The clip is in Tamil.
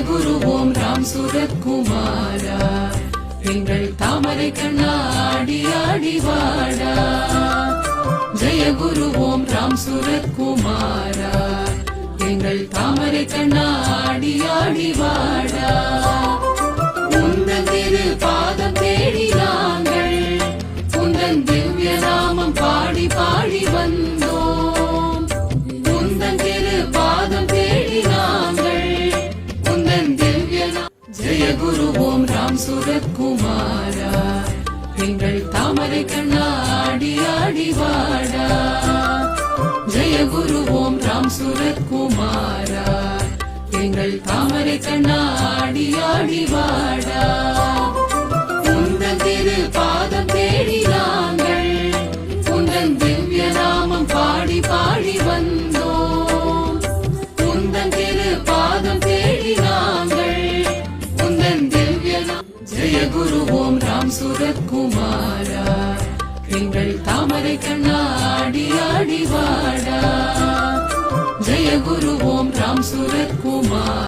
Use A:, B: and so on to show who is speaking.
A: குரு ஓம் ராம் சுரத்குமாரா எங்கள் தாமரை கண்ணா ஆடி ஆடி வாடா. ஜெய குரு ஓம் ராம் சுரத்குமாரா எங்கள் தாமரை கண்ணா ஆடி ஆடி வாடா. ஜெய குரு ஓம் ராம் சுரத்குமாரா எங்கள் தாமரை கண்ணா ஆடி ஆடி வாடா. ஜெய குரு ஓம் ராம் சுரத்குமாரா எங்கள் தாமரை கண்ணா ஆடி ஆடி வாடா. உந்தன் ஜெய குரு ஓம் ராம் சுரத்குமாரா எங்கள் தாமரை கண்ணா ஆடி ஆடி வாடா. ஜெய குரு ஓம் ராம் சுரத்குமார்